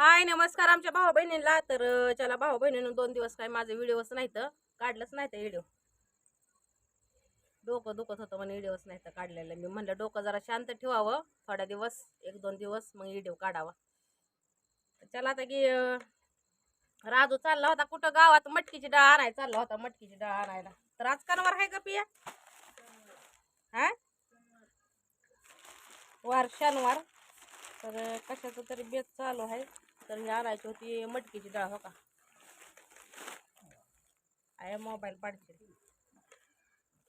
हाय नमस्कार आमच्या भाऊ बहिणीला तर चला भाऊ बहिणीनं दोन दिवस काय माझे व्हिडिओच नाही तर काढलंच नाही तर व्हिडिओ डोकं दुखत होतं म्हणे व्हिडिओच नाही तर काढलेलं. मी म्हणलं डोकं जरा शांत ठेवावं. थोडा दिवस एक दोन दिवस मग व्हिडिओ काढावा. चला आता की राजू चालला होता कुठं? गावात मटकीची डाळ आणायला चालला होता मटकीची डाळ आणायला. तर आज कनवर आहे का पिया? हा? वार शनिवार. तर कशाचं तरी बेत चालू आहे. तर ही आणायची होती मटकीची डाळ हो का? आहे मोबाईल पाडशील.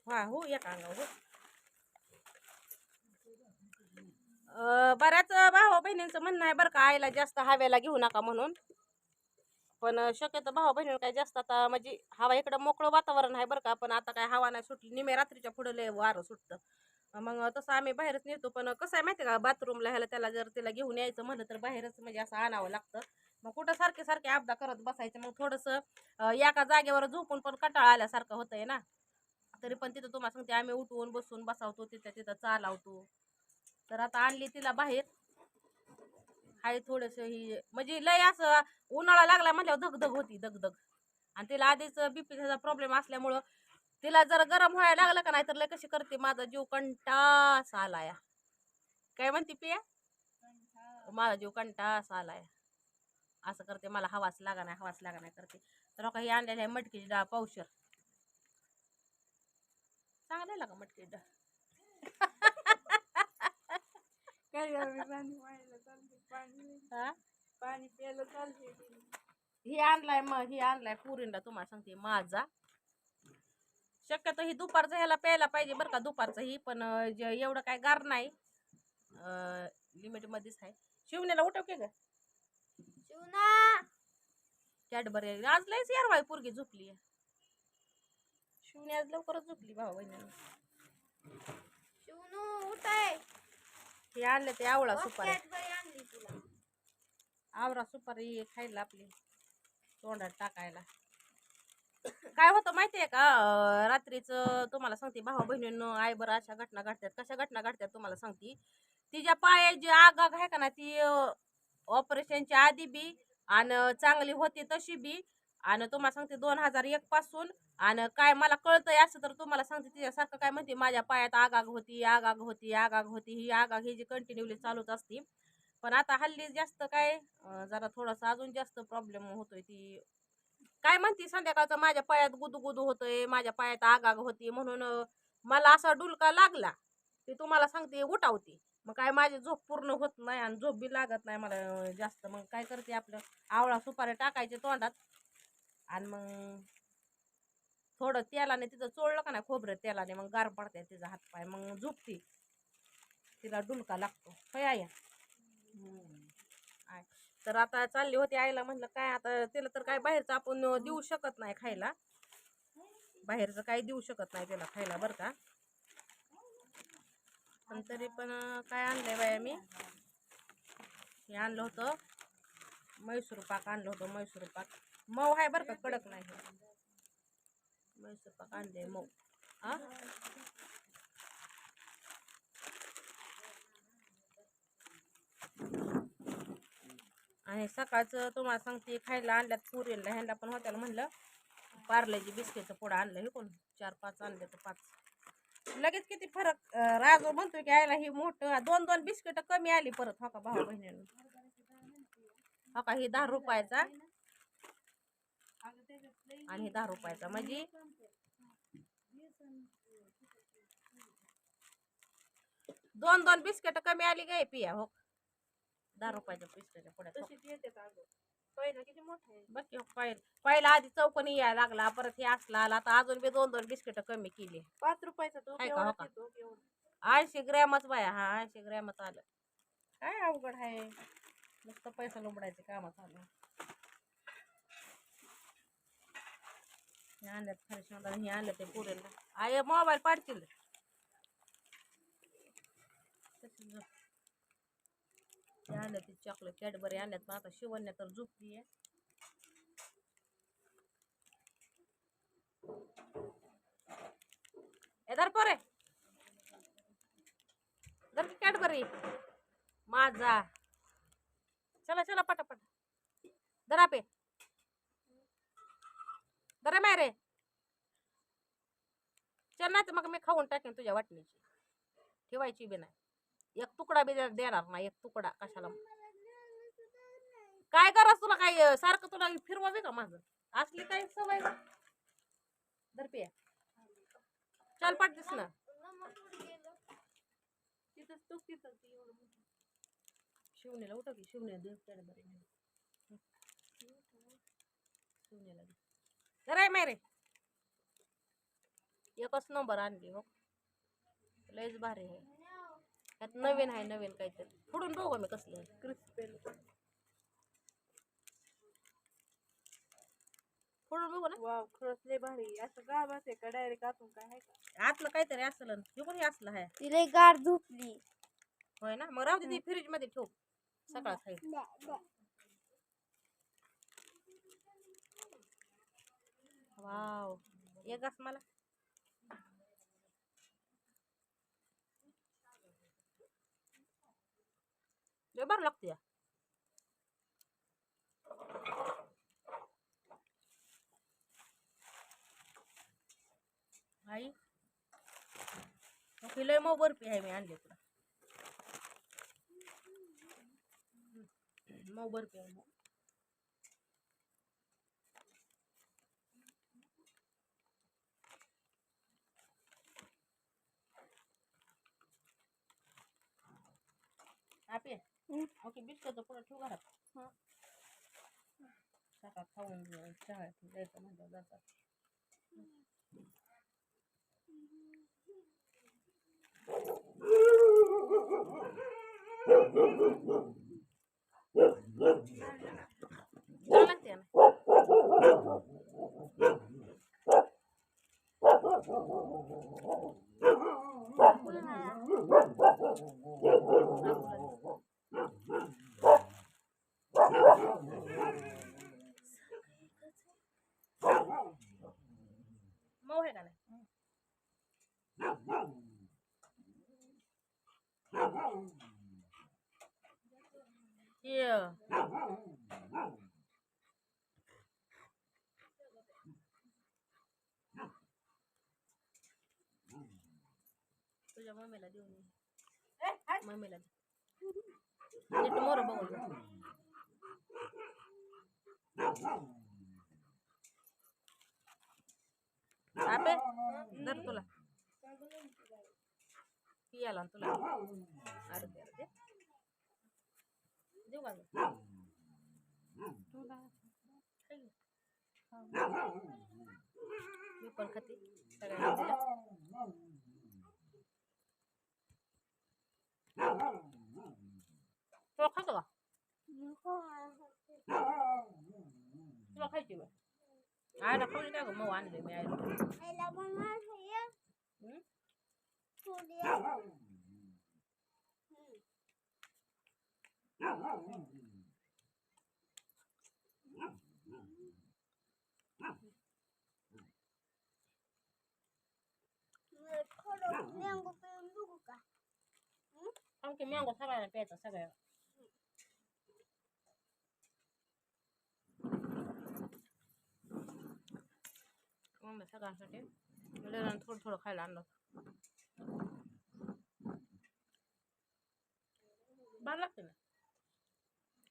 हा हो या का हो. बऱ्याच भावा बहिणींचं म्हणणं आहे बरं का आईला जास्त हव्याला घेऊ नका म्हणून. पण शक्यतो भावा बहिणी काय जास्त आता म्हणजे हवा इकडं मोकळं वातावरण आहे बरं का पण आता काय हवा नाही सुटली. निमे रात्रीच्या पुढे लय वारं सुटतं. मग तसं आम्ही बाहेरच नेतो पण कसं आहे माहिती आहे का बाथरूमला ह्याला त्याला जर तिला घेऊन यायचं म्हणलं तर बाहेरच म्हणजे असं आणावं लागतं. मग कुठं सारखे सारखे अपदा करत बसायचं मग थोडंसं एका जागेवर झोपून पण कंटाळा आल्यासारखं होतंय ना. तरी पण तिथं तुम्हाला सांगते आम्ही उठवून बसून बसावतो तिथं तिथं चालावतो. तर आता आणली तिला बाहेर. हाय थोडंसं ही म्हणजे लय असं उन्हाळा लागला म्हटल्यावर धगधग होती धगधग. आणि तिला आधीच बीपीचा प्रॉब्लेम असल्यामुळं तिला जर गरम व्हायला लागलं का नाही तर लय कशी करते माझा जीव कंटास आलाय. काय म्हणते पिया माझा जीव कंटास आलाय. असं करते मला हवाच लागा नाही हवाच लागा नाही करते. तर काही आणलेलं आहे मटकीची डाळ पावशर. चांगलं आहे का मटकीची डाळ? हा? ही आणलाय मग ही आणलाय पुरींला तुम्हाला सांगते माझा शक्यतो ही दुपारचं ह्याला प्यायला पाहिजे बरं का दुपारचं ही पण एवढं काय गार नाही. लिमिटमध्येच आहे. शिवण्याला उठव की ग. शिवना! कॅडबरी आज लयच यारवाय पोरगी झोपली शिवणी आज लवकरच झोपली भाऊ बहिणी शिवनू उठाय. हे आणले ते आवळा सुपारी. आवळा सुपारी खायला आपली. तोंडात टाकायला. काय होतं माहितीये का? रात्रीच रात्रीचं तुम्हाला सांगते भावा बहिणींनो आयबर अशा घटना घडतात. कशा घटना घडतात तुम्हाला सांगते. तिच्या पायात जी आगाग आहे का ना ती ऑपरेशनच्या आधी बी आणि चांगली होती तशी बी आणि तुम्हाला सांगते दोन हजार एक पासून आणि काय मला कळतंय असं तर तुम्हाला सांगते तिच्यासारखं काय म्हणते माझ्या पायात आगाग होती आगाग होती आगाग होती ही आगाग ही जी कंटिन्युअली चालूच असते. पण आता हल्ली जास्त काय जरा थोडासा अजून जास्त प्रॉब्लेम होतोय ती काय म्हणती संध्याकाळचं? माझ्या पायात गुदू गुदू होतोय माझ्या पायात आग आग होती म्हणून मला असा डुलका लागला ते तुम्हाला सांगते उठावती. मग काय माझी झोप पूर्ण होत नाही आणि झोप बी लागत नाही मला जास्त. मग काय करते आपलं? आवळा सुपारी टाकायचे तोंडात आणि मग थोडं तेलाने तिथं चोळलं का नाही खोबरं तेलाने मग गार पडते तिचा हातपाय. मग झोपती. तिला डुलका लागतो. होय आय. तर आता चालली होती आईला म्हणलं काय आता तिला तर काय बाहेरचं आपण देऊ शकत नाही खायला. बाहेरचं काही देऊ शकत नाही त्याला खायला बरं का. पण तरी पण काय आणलंय बाया मी हे आणलं होतं मैसूर पाक आणलं होतं मैसूर पाक. मऊ आहे बरं का कडक नाही. हे. मैसूर पाक आणले मऊ. हा आणि सकाळचं तुम्हाला सांगते खायला आणल्यात पुरीला ह्यांना पण होत्याला म्हणलं पार्लेजी बिस्किटचं पुढं आणलं हे कोण चार पाच आणले तर पाच. लगेच किती फरक राजू म्हणतोय की आयला ही मोठं दोन दोन बिस्किट कमी आली परत हो का भाऊ बहिणीनं? हो का ही दहा रुपयाचा आणि दहा रुपयाचा. म्हणजे दोन दोन बिस्किट कमी आली गे पिया हो दहा रुपयाच्या. तशीच येते अगं. पहिलं किती मोठं आहे. बघ पहिलं. पहिला आधी चौकनी यायला लागला परत हे असला आला. आता अजून बी दोन दोन बिस्किट कमी केली. पाच रुपयाचा तो का, हो का? ऐंशी ग्रॅमच बाया हा ऐंशी ग्रॅमच आलं. काय अवघड आहे? नुसतं पैसा लुबडायचे काम चालू हे हे आणलं ते पुरेला. आय मोबाईल पाडतील. तशीच झोप. ते आणलं ती चॉकलेट कॅडबरी आणल्यात पण आता शिवण्या तर झोपली आहे एदार पोरे. जर कॅडबरी माझा. चला चला पटापट. दरा पे धरा माय रे. चल नाही तर मग मी खाऊन टाकेन तुझ्या वाटणीची. ठेवायची बी नाही. एक तुकडा बी दे- देणार नाही एक तुकडा कशाला? काय करास तुला काय अं, सारखं तुला फिरवावे का माझं? असली काय सवय पे चल पाठ दिस ना. तिथंच तू तिथं. शिवनेला उठव की शिवने शिवनेला जरा मारे एकच नंबर आणली हो लयच भारी आहे. त्यात नवीन आहे नवीन काहीतरी. फोडून बघू मी कसले आहे. क्रिस्पेल फोडून बघू ना. वाव खरंच लय भारी. असं गावात आहे का डायरेक्ट आतून काय आहे का? आतलं काहीतरी असलं ना. हे असलं आहे? तिला गार झोपली. होय ना? मग राहू दे फ्रीज मध्ये ठेव. सकाळ खाईल वाव. एक घास मला. लय बरं लागते या आई ओके लय मग बर्फी आहे मी आणली तुला मग बर्फी आहे मग ओके बिस्किट पुढं ठेव घरात? सकाळ खाऊन चहा द्यायचं म्हणजे जातात. लागते ना मऊ आहे का नाही ये तुझ्या मम्मीला देऊन ये. मम्मीला दे नीट मोर बघून जा. आपे धर तुला पियाला तुला अरे दे, अरे दे. देऊ का गं? खाई गं. मी पण खाते सगळ्यांना दिलं तुला खातो का तुला खायची बा आयला खाऊ काय गं मऊ आणले मी आयला हम्म? आमची मँगो सगळ्यांना प्यायचा सगळ्या मम्मी सगळ्यांसाठी लेरानं थोडं थोडं खायला आणलं बरं लागते ना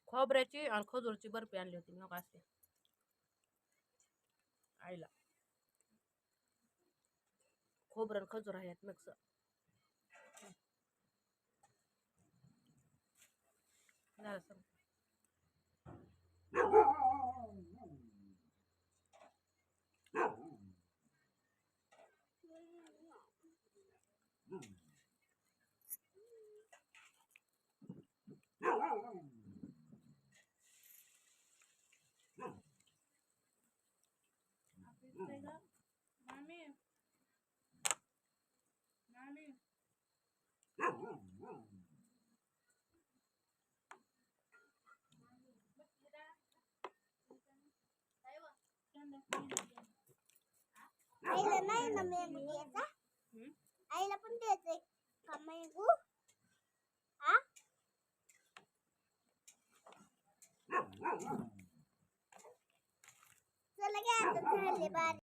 खोबऱ्याची आणि खजूरची बर्फी आणली होती मग असते आईला खोबरं आणि खजूर आहेत मिक्स झालं आईला नाही ना मेंगू द्यायचा आईला पण द्यायचंय. का मेंगू हा चला घ्या आता झाले बारे